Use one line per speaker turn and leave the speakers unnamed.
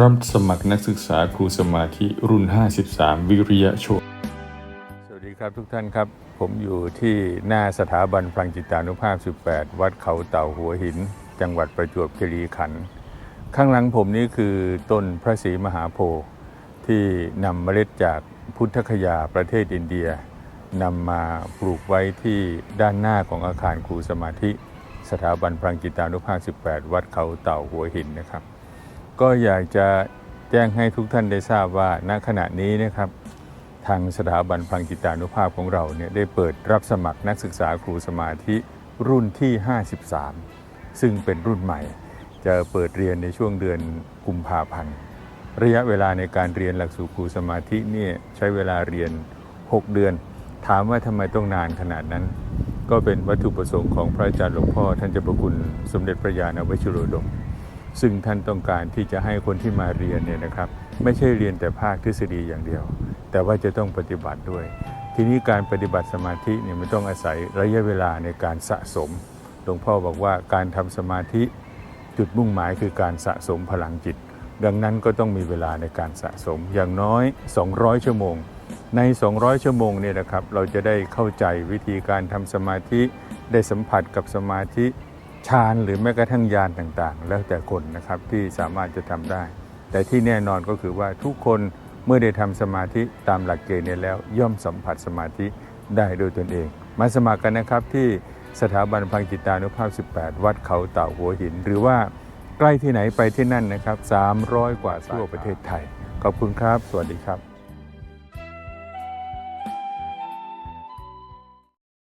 รับสมัครนักศึกษาครูสมาธิรุ่น 53 วิริยะโชต
สวัสดีครับทุกท่านครับ ผมอยู่ที่หน้าสถาบันพลังจิตานุภาพ 18 วัดเขาเต่าหัวหิน จังหวัดประจวบคีรีขันธ์ข้างหลังผมนี่คือต้นพระศรีมหาโพธิ์ที่นำเมล็ดจากพุทธคยาประเทศอินเดียนำมาปลูกไว้ที่ด้านหน้าของอาคารครูสมาธิ สถาบันพลังจิตานุภาพ 18 วัดเขาเต่าหัวหินนะครับ ก็อยากจะแจ้งให้ทุกท่านได้ทราบว่าณขณะนี้นะครับ ทางสถาบันพังจิตานุภาพของเราเนี่ยได้เปิดรับสมัครนักศึกษาครูสมาธิรุ่นที่ 53 ซึ่งเป็นรุ่นใหม่ จะเปิดเรียนในช่วงเดือนกุมภาพันธ์ระยะเวลาในการเรียนหลักสูตรครูสมาธิเนี่ยใช้เวลาเรียน 6 เดือน ถามว่าทำไมต้องนานขนาดนั้น ก็เป็นวัตถุประสงค์ของพระอาจารย์หลวงพ่อท่านเจ้าประคุณสมเด็จพระญาณวชิโรดม ซึ่งท่านต้องการที่จะให้คนที่มาเรียนเนี่ยนะครับ ไม่ใช่เรียนแต่ภาคทฤษฎีอย่างเดียว แต่ว่าจะต้องปฏิบัติด้วย ทีนี้การปฏิบัติสมาธิเนี่ยมันต้องอาศัยระยะเวลาในการสะสมหลวงพ่อบอกว่าการทำสมาธิจุดมุ่งหมายคือการสะสมพลังจิต ดังนั้นก็ต้องมีเวลาในการสะสมอย่างน้อย 200 ชั่วโมง ใน 200 ชั่วโมงเนี่ยนะครับเราจะได้เข้าใจวิธีการทำสมาธิได้สัมผัสกับสมาธิ ฌานหรือแม้กระทั่งญาณต่างๆ แล้วแต่คนนะครับที่สามารถจะทำได้ แต่ที่แน่นอนก็คือว่าทุกคนเมื่อได้ทำสมาธิตามหลักเกณฑ์เนี่ยแล้ว ย่อมสัมผัสสมาธิได้โดยตนเอง มาสมัครกันนะครับที่สถาบันพังจิตานุภาพ 18 วัดเขาเต่าหัวหิน หรือว่าใกล้ที่ไหนไปที่นั่นนะครับ 300 กว่าทั่วประเทศไทย ขอบคุณครับ สวัสดีครับ